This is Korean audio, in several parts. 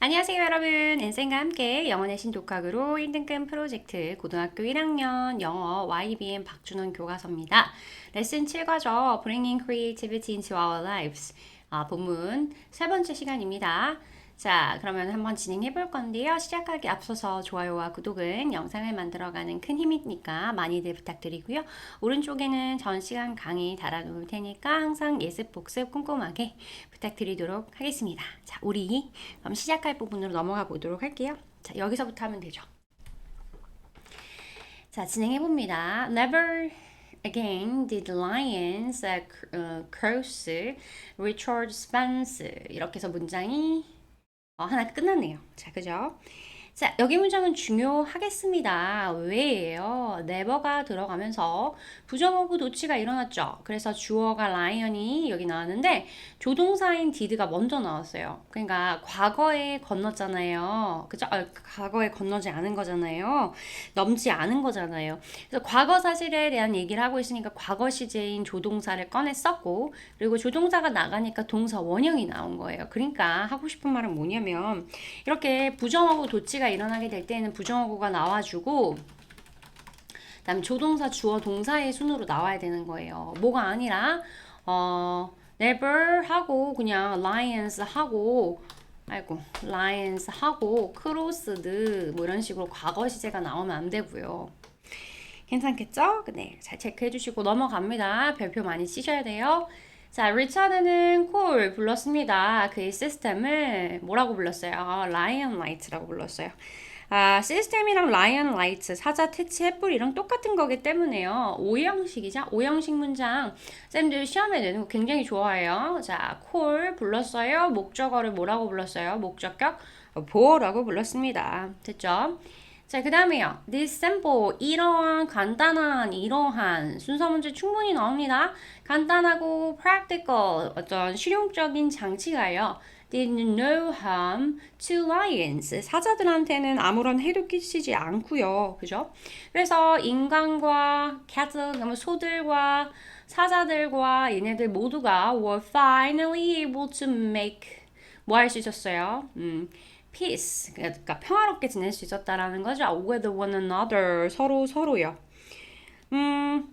안녕하세요 여러분 엔센과 함께 영어 내신 독학으로 1등급 프로젝트 고등학교 1학년 영어 YBM 박준원 교과서입니다. 레슨 7과죠. Bringing Creativity into Our Lives 아, 본문 세 번째 시간입니다. 자 그러면 한번 진행해 볼 건데요. 시작하기 앞서서 좋아요와 구독은 영상을 만들어가는 큰 힘이니까 많이들 부탁드리고요. 오른쪽에는 전 시간 강의 달아놓을 테니까 항상 예습 복습 꼼꼼하게 부탁드리도록 하겠습니다. 자, 우리 그럼 시작할 부분으로 넘어가 보도록 할게요. 자, 여기서부터 하면 되죠. 자, 진행해 봅니다. Never again did lions cross Richard Spence 이렇게 해서 문장이 어, 하나 끝났네요. 자, 그죠? 자, 여기 문장은 중요하겠습니다. 왜예요? never가 들어가면서 부정어구 도치가 일어났죠. 그래서 주어가 lion이 여기 나왔는데 조동사인 did가 먼저 나왔어요. 그러니까 과거에 건넜잖아요. 그죠? 아, 과거에 건너지 않은 거잖아요. 넘지 않은 거잖아요. 그래서 과거 사실에 대한 얘기를 하고 있으니까 과거 시제인 조동사를 꺼냈었고 그리고 조동사가 나가니까 동사 원형이 나온 거예요. 그러니까 하고 싶은 말은 뭐냐면 이렇게 부정어구 도치가 일어나게 될 때는 부정어구가 나와주고 그다음 조동사 주어 동사의 순으로 나와야 되는 거예요. 뭐가 아니라 어 never 하고 그냥 lions 하고 아이고 lions 하고 crossed 뭐 이런 식으로 과거 시제가 나오면 안 되고요. 괜찮겠죠? 네, 잘 체크해 주시고 넘어갑니다. 별표 많이 치셔야 돼요. 자, 리차드는 콜 불렀습니다. 그의 시스템을 뭐라고 불렀어요? 라이언 라이트라고 불렀어요. 아, 시스템이랑 라이언 라이트, 사자, 태치, 햇불이랑 똑같은 거기 때문에요. 오형식이죠? 오형식 문장. 쌤들 시험에 내는 거 굉장히 좋아해요. 자, 콜 불렀어요. 목적어를 뭐라고 불렀어요? 목적격 보어라고 불렀습니다. 됐죠? 자, 그 다음에요. This simple. 이러한 간단한, 이러한 순서 문제 충분히 나옵니다. 간단하고 practical. 어떤 실용적인 장치가요. Did no harm to lions. 사자들한테는 아무런 해도 끼치지 않고요. 그죠? 그래서 인간과 cattle, 소들과 사자들과 얘네들 모두가 were finally able to make 뭐 할 수 있었어요? 음, peace. 그러니까 평화롭게 지낼 수 있었다라는 거죠. with one another. 서로 서로요. 음,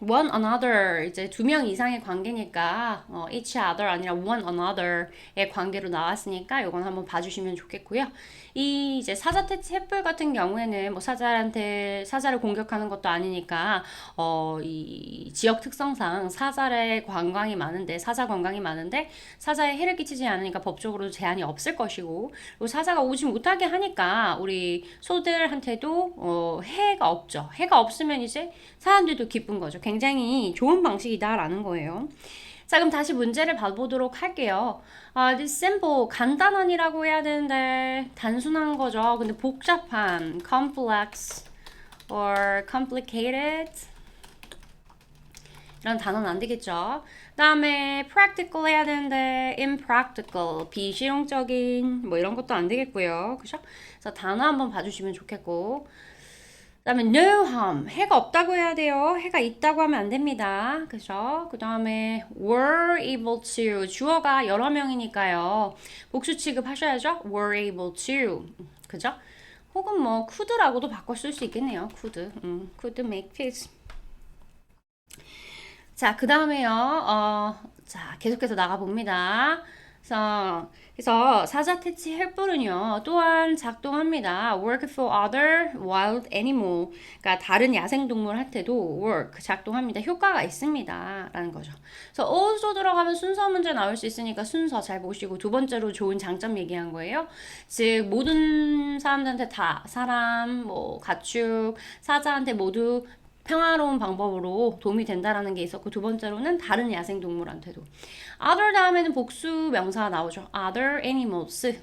one another 이제 두 명 이상의 관계니까 어, each other 아니라 one another의 관계로 나왔으니까 이건 한번 봐주시면 좋겠고요. 이 이제 사자 햇불 같은 경우에는 뭐 사자한테 사자를 공격하는 것도 아니니까 어, 이 지역 특성상 사자의 관광이 많은데 사자 관광이 많은데 사자에 해를 끼치지 않으니까 법적으로 제한이 없을 것이고 그리고 사자가 오지 못하게 하니까 우리 소들한테도 어, 해가 없죠. 해가 없으면 이제 사람들도 기쁜 거죠. 굉장히 좋은 방식이다라는 거예요. 자, 그럼 다시 문제를 봐보도록 할게요. 아, this simple, 간단한이라고 해야 되는데, 단순한 거죠. 근데 복잡한, complex, or complicated. 이런 단어는 안 되겠죠. 그 다음에 practical 해야 되는데 impractical, 비실용적인 뭐 이런 것도 안 되겠고요. 그죠? 그래서 단어 한번 봐주시면 좋겠고 그 다음에 no harm, 해가 없다고 해야 돼요. 해가 있다고 하면 안 됩니다. 그죠? 그 다음에 were able to, 주어가 여러 명이니까요. 복수 취급하셔야죠. were able to, 그죠? 혹은 뭐 could라고도 바꿔 쓸 수 있겠네요. could, 음, could make peace. 자, 그 다음에요. 어, 자, 계속해서 나가봅니다. 그래서, 그래서 사자 퇴치 헬뿔은요, 또한 작동합니다. work for other wild animal. 그러니까 다른 야생 동물한테도 work, 작동합니다. 효과가 있습니다. 라는 거죠. 그래서 also 들어가면 순서 문제 나올 수 있으니까 순서 잘 보시고 두 번째로 좋은 장점 얘기한 거예요. 즉, 모든 사람들한테 다, 사람, 뭐, 가축, 사자한테 모두 평화로운 방법으로 도움이 된다라는 게 있었고 두 번째로는 다른 야생 동물한테도 other 다음에는 복수 명사가 나오죠. other animals.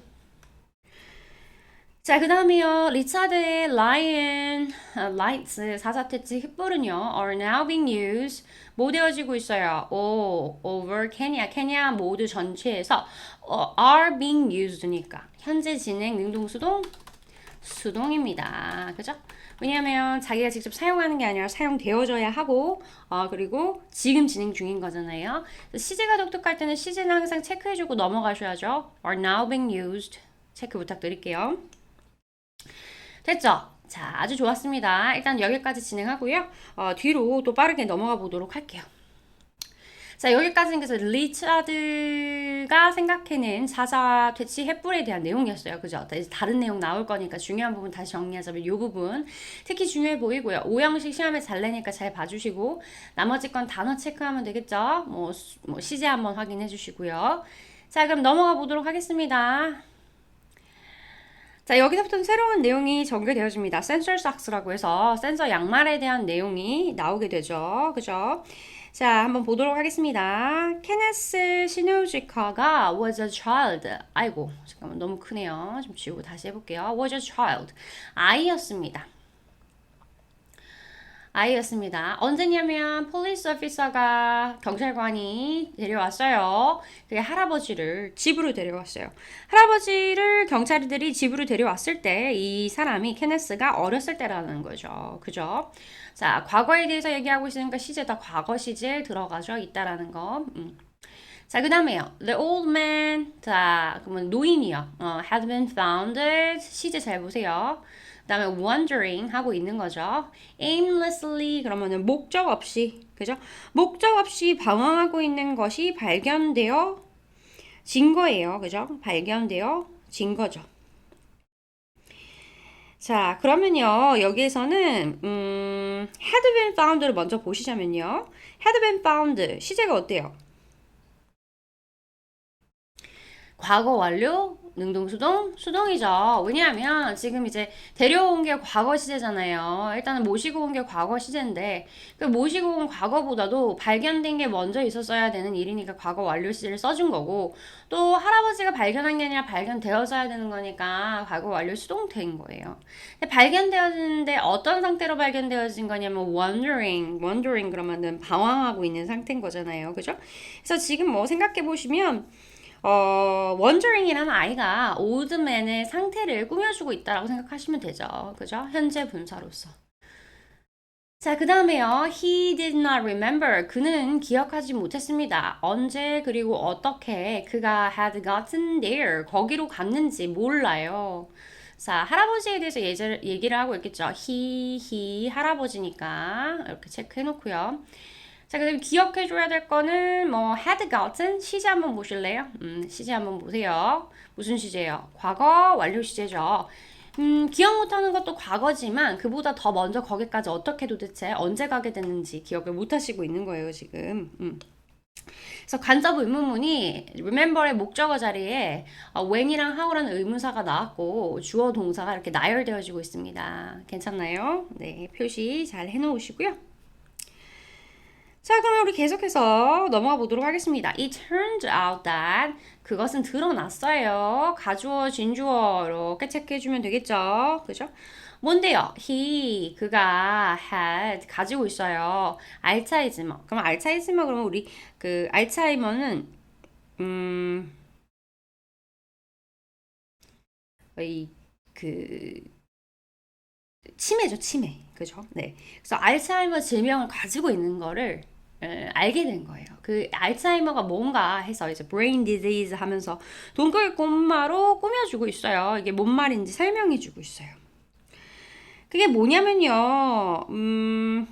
자, 그 다음에요. 리차드의 lion, 아, lights, 사자태치 hit불은요, are now being used, 뭐 되어지고 있어요? all over Kenya, 케냐 모두 전체에서 어, are being used니까 현재 진행 능동수동 수동입니다. 그죠? 왜냐하면 자기가 직접 사용하는 게 아니라 사용되어져야 하고 어, 그리고 지금 진행 중인 거잖아요. 시제가 독특할 때는 시제는 항상 체크해주고 넘어가셔야죠. are now being used 체크 부탁드릴게요. 됐죠? 자, 아주 좋았습니다. 일단 여기까지 진행하고요. 어, 뒤로 또 빠르게 넘어가 보도록 할게요. 자, 여기까지는 그래서 리차드 가 생각해낸 사자 퇴치 횃불에 대한 내용이었어요. 그죠? 다른 내용 나올 거니까 중요한 부분 다시 정리하자면 이 부분 특히 중요해 보이고요. 오형식 시험에 잘 내니까 잘 봐주시고 나머지 건 단어 체크하면 되겠죠? 뭐, 수- 뭐 시제 한번 확인해 주시고요. 자, 그럼 넘어가 보도록 하겠습니다. 자, 여기서부터는 새로운 내용이 전개되어집니다. 센서 삭스라고 해서 센서 양말에 대한 내용이 나오게 되죠. 그죠? 자, 한번 보도록 하겠습니다. 케네스 시노지카가 was a child. 아이고, 잠깐만 너무 크네요. 좀 지우고 다시 해볼게요. was a child. 아이였습니다. 아이였습니다. 언제냐면 폴리스 오피서가 경찰관이 데려왔어요. 그게 할아버지를 집으로 데려왔어요. 할아버지를 경찰들이 집으로 데려왔을 때 이 사람이 케네스가 어렸을 때라는 거죠. 그죠? 자, 과거에 대해서 얘기하고 있으니까 시제 다 과거 시제에 들어가죠. 있다라는 거. 음. 자, 그 다음에요. The old man. 자, 그러면 노인이요. 어, had been founded. 시제 잘 보세요. 그 다음에 wondering 하고 있는 거죠. aimlessly 그러면은 목적 없이. 그죠? 목적 없이 방황하고 있는 것이 발견되어 진 거예요. 그죠? 발견되어 진 거죠. 자, 그러면요. 여기에서는 음, had been found를 먼저 보시자면요. had been found 시제가 어때요? 과거 완료, 능동 수동, 수동이죠. 왜냐하면 지금 이제 데려온 게 과거 시제잖아요. 일단은 모시고 온 게 과거 시제인데 그 모시고 온 과거보다도 발견된 게 먼저 있었어야 되는 일이니까 과거 완료 시제를 써준 거고 또 할아버지가 발견한 게 아니라 발견되어져야 되는 거니까 과거 완료 수동태인 거예요. 근데 발견되어지는데 어떤 상태로 발견되어진 거냐면 wondering, wondering 그러면은 방황하고 있는 상태인 거잖아요. 그죠? 그래서 지금 뭐 생각해 보시면 어, 원저링이라는 아이가 올드맨의 상태를 꾸며주고 있다라고 생각하시면 되죠. 그죠? 현재 분사로서. 자, 그 다음에요. He did not remember. 그는 기억하지 못했습니다. 언제 그리고 어떻게 그가 had gotten there. 거기로 갔는지 몰라요. 자, 할아버지에 대해서 예제, 얘기를 하고 있겠죠. he, he, 할아버지니까 이렇게 체크해 놓고요. 자, 그다음 기억해줘야 될 거는 뭐 had gotten 시제 한번 보실래요? 음, 시제 한번 보세요. 무슨 시제예요? 과거 완료 시제죠. 음, 기억 못하는 것도 과거지만 그보다 더 먼저 거기까지 어떻게 도대체 언제 가게 됐는지 기억을 못하시고 있는 거예요, 지금. 음. 그래서 간접 의문문이 remember의 목적어 자리에 어, when이랑 how라는 의문사가 나왔고 주어 동사가 이렇게 나열되어지고 있습니다. 괜찮나요? 네, 표시 잘 해놓으시고요. 자, 그러면 우리 계속해서 넘어가 보도록 하겠습니다. It turned out that 그것은 드러났어요. 가주어, 진주어 이렇게 체크해주면 되겠죠. 그죠? 뭔데요? He 그가 had 가지고 있어요. 알츠하이머. 그럼 알츠하이머 그러면 우리 그 알츠하이머는 음 이그 치매죠, 치매. 그죠? 네. 그래서 알츠하이머 질병을 가지고 있는 거를 에, 알게 된 거예요. 그 알츠하이머가 뭔가 해서 이제 brain disease 하면서 동글 꼬마로 꾸며주고 있어요. 이게 뭔 말인지 설명해주고 있어요. 그게 뭐냐면요, 음,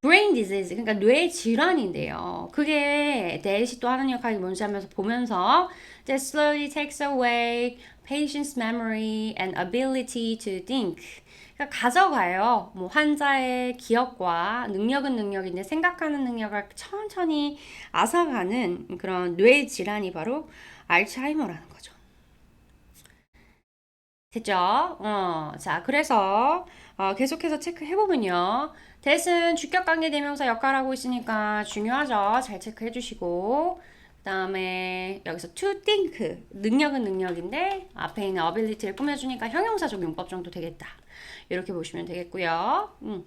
brain disease, 그러니까 뇌 질환인데요. 그게 대시 또 하는 역할이 뭔지 하면서 보면서 that slowly takes away patient's memory and ability to think. 그러니까 가져가요. 뭐 환자의 기억과 능력은 능력인데 생각하는 능력을 천천히 앗아가는 그런 뇌 질환이 바로 알츠하이머라는 거죠. 됐죠? 어, 자, 그래서 어, 계속해서 체크해 보면요. 대은 주격 관계 대명사 역할을 하고 있으니까 중요하죠. 잘 체크해 주시고. 그 다음에 여기서 to think 능력은 능력인데 앞에 있는 ability를 꾸며주니까 형용사적 용법 정도 되겠다. 이렇게 보시면 되겠고요. 음.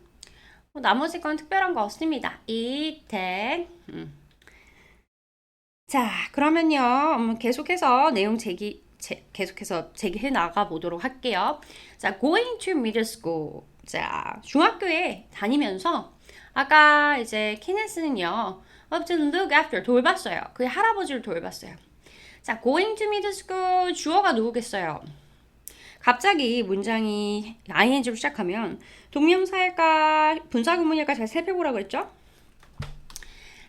뭐 나머지 건 특별한 거 없습니다. it, that. 음. 자, 그러면요. 음, 계속해서 내용 제기 제, 계속해서 제기해 나가 보도록 할게요. 자, going to middle school. 자, 중학교에 다니면서 아까 이제 키네스는요. Up to look after 돌봤어요. 그의 할아버지를 돌봤어요. 자, going to middle school 주어가 누구겠어요? 갑자기 문장이 ing로 시작하면 동명사일까 분사구문일까 잘 살펴보라 그랬죠?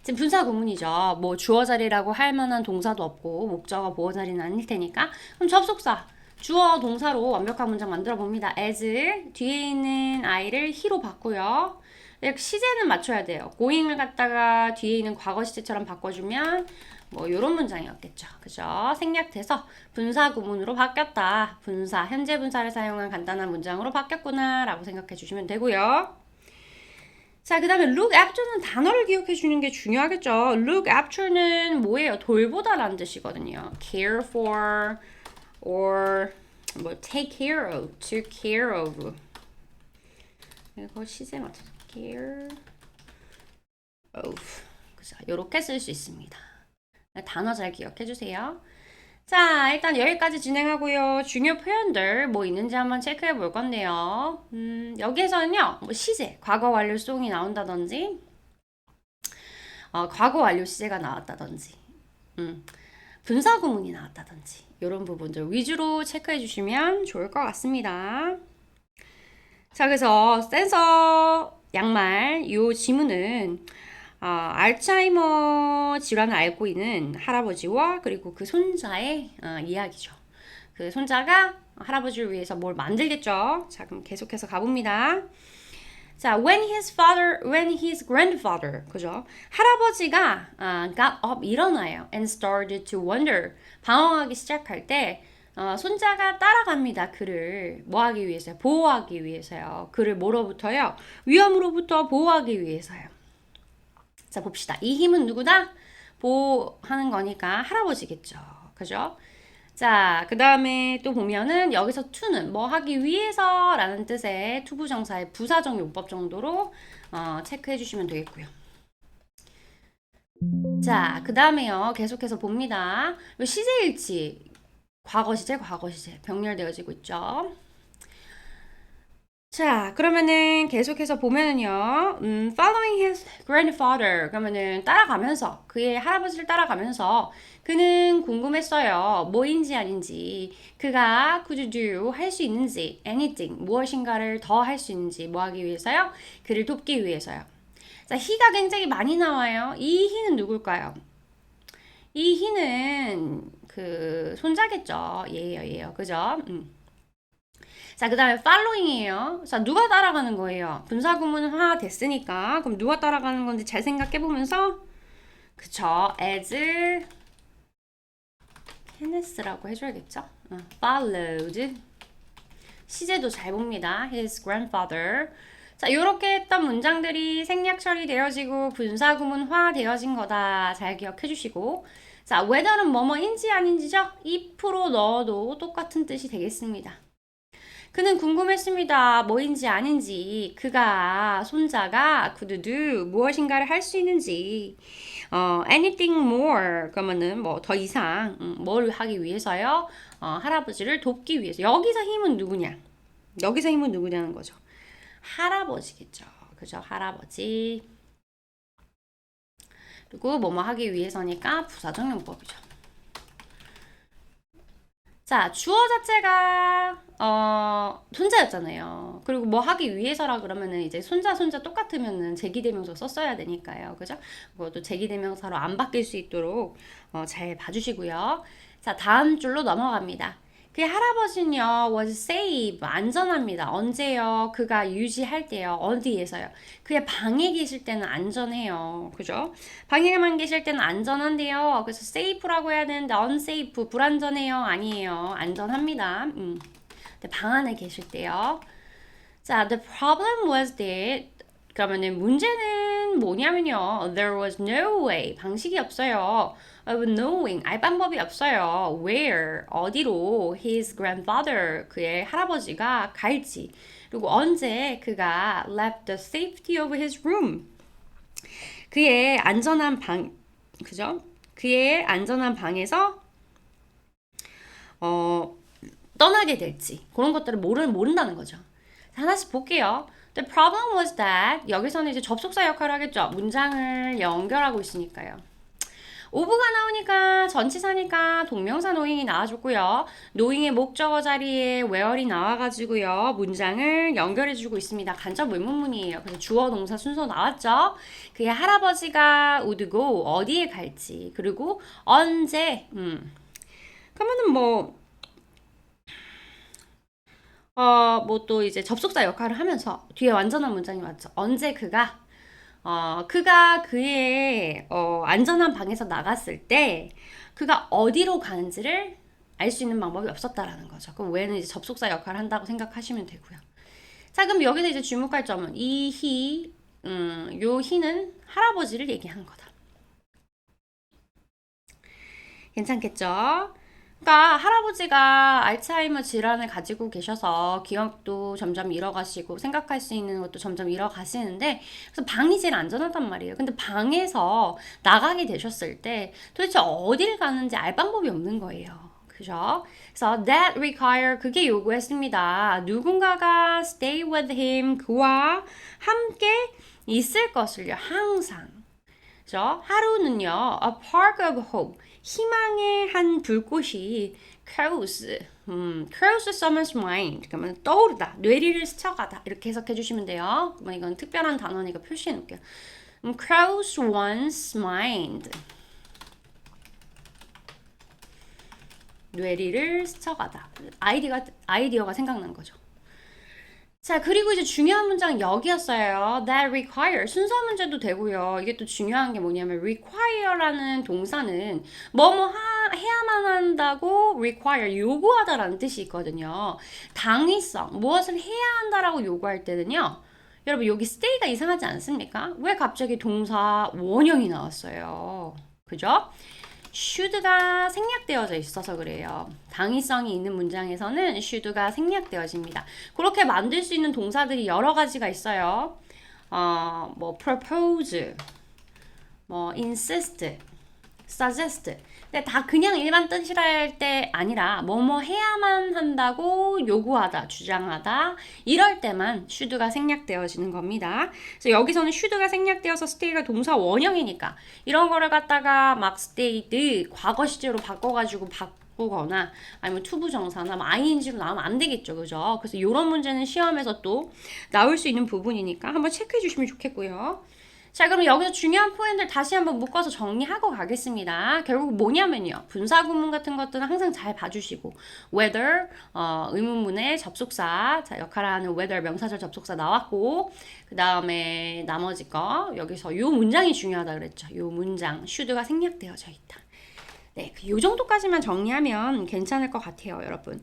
지금 분사구문이죠. 뭐 주어 자리라고 할 만한 동사도 없고 목적어 보어 자리는 아닐 테니까 그럼 접속사 주어 동사로 완벽한 문장 만들어 봅니다. as 뒤에 있는 i를 he로 바꾸요. 시제는 맞춰야 돼요. going을 갖다가 뒤에 있는 과거 시제처럼 바꿔주면 뭐 이런 문장이었겠죠. 그죠? 생략돼서 분사 구문으로 바뀌었다. 분사, 현재 분사를 사용한 간단한 문장으로 바뀌었구나 라고 생각해 주시면 되고요. 자, 그 다음에 look after는 단어를 기억해 주는 게 중요하겠죠. look after는 뭐예요? 돌보다라는 뜻이거든요. care for or 뭐 take care of, to care of. 이거 시제 맞춰서 care of. 그죠? 이렇게 쓸 수 있습니다. 단어 잘 기억해 주세요. 자, 일단 여기까지 진행하고요. 중요 표현들 뭐 있는지 한번 체크해 볼 건데요. 음, 여기에서는요, 뭐 시제, 과거 완료 송이 나온다든지, 어, 과거 완료 시제가 나왔다든지, 음, 분사 구문이 나왔다든지, 이런 부분들 위주로 체크해 주시면 좋을 것 같습니다. 자, 그래서 센서 양말 요 지문은 아, 알츠하이머 질환을 앓고 있는 할아버지와 그리고 그 손자의 어, 이야기죠. 그 손자가 할아버지를 위해서 뭘 만들겠죠. 자, 그럼 계속해서 가봅니다. 자, when his father, when his grandfather, 그죠? 할아버지가 아, got up 일어나요 and started to wonder 방황하기 시작할 때 어, 손자가 따라갑니다. 그를 뭐 하기 위해서요? 보호하기 위해서요. 그를 뭐로부터요? 위험으로부터 보호하기 위해서요. 자, 봅시다. 이 힘은 누구다? 보호하는 거니까 할아버지겠죠. 그죠? 자, 그 다음에 또 보면은 여기서 to는 뭐 하기 위해서 라는 뜻의 투부정사의 부사적 용법 정도로 어, 체크해 주시면 되겠고요. 자, 그 다음에요. 계속해서 봅니다. 시제일치, 과거 시제, 과거 시제 병렬되어지고 있죠. 자, 그러면은 계속해서 보면은요, 음, following his grandfather. 그러면은 따라가면서, 그의 할아버지를 따라가면서, 그는 궁금했어요. 뭐인지 아닌지, 그가 could do, 할 수 있는지, anything, 무엇인가를 더 할 수 있는지, 뭐 하기 위해서요? 그를 돕기 위해서요. 자, he가 굉장히 많이 나와요. 이 he는 누굴까요? 이 he는 그 손자겠죠. 얘예요, 얘예요. 그죠? 음. 자, 그 다음에 following이에요. 자, 누가 따라가는 거예요? 분사구문화 됐으니까. 그럼 누가 따라가는 건지 잘 생각해 보면서, 그쵸. as, 케네스라고 해줘야겠죠? 어, followed. 시제도 잘 봅니다. his grandfather. 자, 이렇게 했던 문장들이 생략 처리되어지고 분사구문화 되어진 거다. 잘 기억해 주시고. 자, whether는 뭐뭐인지 아닌지죠? if로 넣어도 똑같은 뜻이 되겠습니다. 그는 궁금했습니다. 뭐인지 아닌지, 그가, 손자가 do 무엇인가를 할 수 있는지, 어, anything more 그러면은 뭐 더 이상 음, 뭘 하기 위해서요? 어, 할아버지를 돕기 위해서. 여기서 힘은 누구냐? 여기서 힘은 누구냐는 거죠. 할아버지겠죠. 그죠? 할아버지. 그리고 뭐뭐 하기 위해서니까 부사적 용법이죠. 자, 주어 자체가 어, 손자였잖아요. 그리고 뭐 하기 위해서라 그러면은 이제 손자 손자 똑같으면은 제기대명사 썼어야 되니까요. 그죠? 그것도 제기대명사로 안 바뀔 수 있도록 어, 잘 봐주시고요. 자, 다음 줄로 넘어갑니다. 그의 할아버지는요, was safe, 안전합니다. 언제요? 그가 유지할 때요. 어디에서요? 그의 방에 계실 때는 안전해요. 그죠? 방에만 계실 때는 안전한데요. 그래서 safe라고 해야 되는데 unsafe, 불안전해요. 아니에요. 안전합니다. 음. 방 안에 계실 때요. 자, the problem was that 그러면은 문제는 뭐냐면요. There was no way. 방식이 없어요. of knowing 알 방법이 없어요. where 어디로 his grandfather 그의 할아버지가 갈지 그리고 언제 그가 left the safety of his room 그의 안전한 방 그죠? 그의 안전한 방에서 어 떠나게 될지 그런 것들을 모르 모른다는 거죠. 하나씩 볼게요. The problem was that 여기서는 이제 접속사 역할을 하겠죠. 문장을 연결하고 있으니까요. 오브가 나오니까 전치사니까 동명사 노잉이 나와줬고요. 노잉의 목적어 자리에 where이 나와가지고요. 문장을 연결해주고 있습니다. 간접 의문문이에요. 그래서 주어 동사 순서 나왔죠. 그의 할아버지가 would go 어디에 갈지 그리고 언제 음. 그러면은 뭐 어, 뭐 또 이제 접속사 역할을 하면서 뒤에 완전한 문장이 왔죠. 언제 그가 어, 그가 그의 어, 안전한 방에서 나갔을 때 그가 어디로 가는지를 알 수 있는 방법이 없었다라는 거죠. 그럼 왜는 이제 접속사 역할을 한다고 생각하시면 되고요. 자, 그럼 여기서 이제 주목할 점은 이 히, 음, 요 히는 할아버지를 얘기하는 거다. 괜찮겠죠? 그러니까 할아버지가 알츠하이머 질환을 가지고 계셔서 기억도 점점 잃어가시고 생각할 수 있는 것도 점점 잃어가시는데 그래서 방이 제일 안전하단 말이에요. 근데 방에서 나가게 되셨을 때 도대체 어딜 가는지 알 방법이 없는 거예요. 그죠? 그래서 that require 그게 요구했습니다. 누군가가 stay with him 그와 함께 있을 것을요. 항상. 그죠? 하루는요, a park of hope, 희망의 한 불꽃이 cross, 음, cross someone's mind, 그러면 떠오르다, 뇌리를 스쳐가다 이렇게 해석해 주시면 돼요. 뭐 이건 특별한 단어니까 표시해 놓을게요. 음, cross one's mind. 뇌리를 스쳐가다. 아이디가 아이디어가 생각난 거죠. 자, 그리고 이제 중요한 문장은 여기였어요. That require. 순서 문제도 되고요. 이게 또 중요한 게 뭐냐면 require라는 동사는 뭐뭐 하, 해야만 한다고 require 요구하다라는 뜻이 있거든요. 당위성 무엇을 해야 한다라고 요구할 때는요. 여러분 여기 stay가 이상하지 않습니까? 왜 갑자기 동사 원형이 나왔어요? 그죠? Should가 생략되어져 있어서 그래요. 당위성이 있는 문장에서는 should가 생략되어집니다. 그렇게 만들 수 있는 동사들이 여러 가지가 있어요. 어, 뭐 propose, 뭐 insist, suggest. 근데 다 그냥 일반 뜻이랄 때 아니라 뭐뭐 해야만 한다고 요구하다, 주장하다 이럴 때만 should가 생략되어지는 겁니다. 그래서 여기서는 should가 생략되어서 stay가 동사 원형이니까 이런 거를 갖다가 막 stayed 과거 시제로 바꿔가지고 바꾸거나 아니면 투부 정사나 뭐 ing로 나오면 안 되겠죠, 그죠? 그래서 이런 문제는 시험에서 또 나올 수 있는 부분이니까 한번 체크해 주시면 좋겠고요. 자, 그럼 여기서 중요한 포인트를 다시 한번 묶어서 정리하고 가겠습니다. 결국 뭐냐면요. 분사 구문 같은 것들은 항상 잘 봐주시고, whether, 어, 의문문의 접속사, 자, 역할을 하는 whether 명사절 접속사 나왔고, 그 다음에 나머지 거, 여기서 요 문장이 중요하다 그랬죠. 요 문장, should가 생략되어져 있다. 네, 요 정도까지만 정리하면 괜찮을 것 같아요, 여러분.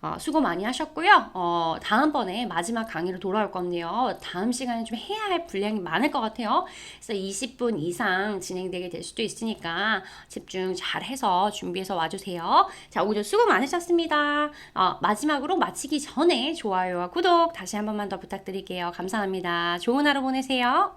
어, 수고 많이 하셨고요. 어, 다음번에 마지막 강의로 돌아올 건데요. 다음 시간에 좀 해야 할 분량이 많을 것 같아요. 그래서 20분 이상 진행되게 될 수도 있으니까 집중 잘 해서 준비해서 와주세요. 자, 오늘 수고 많으셨습니다. 어, 마지막으로 마치기 전에 좋아요와 구독 다시 한 번만 더 부탁드릴게요. 감사합니다. 좋은 하루 보내세요.